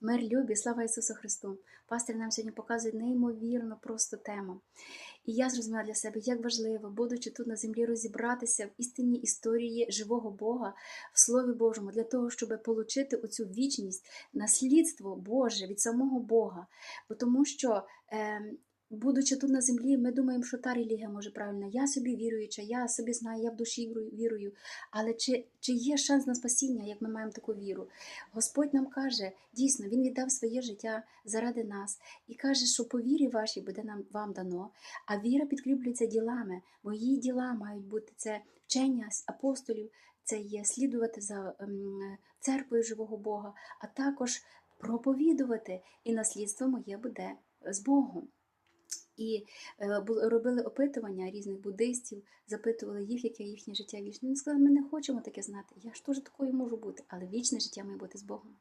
Мир любі, слава Ісусу Христу! Пастир нам сьогодні показує неймовірно просто тему. І я зрозуміла для себе, як важливо, будучи тут на землі, розібратися в істинній історії живого Бога в Слові Божому, для того, щоб отримати оцю вічність, наслідство Боже від самого Бога. Бо тому що. Е, Будучи тут на землі, ми думаємо, що та релігія може правильно. Я собі віруюча, я собі знаю, я в душі вірую- вірую. Але чи, чи є шанс на спасіння, як ми маємо таку віру? Господь нам каже, дійсно, Він віддав своє життя заради нас і каже, що по вірі вашій буде нам вам дано, а віра підкріплюється ділами. Мої діла мають бути це вчення апостолів, це є слідувати за ем, церквою живого Бога, а також проповідувати, і наслідство моє буде з Богом. І е, робили опитування різних буддистів, запитували їх, яке їхнє життя вічне. Вони сказали, ми не хочемо таке знати. Я ж теж такою можу бути, але вічне життя має бути з Богом.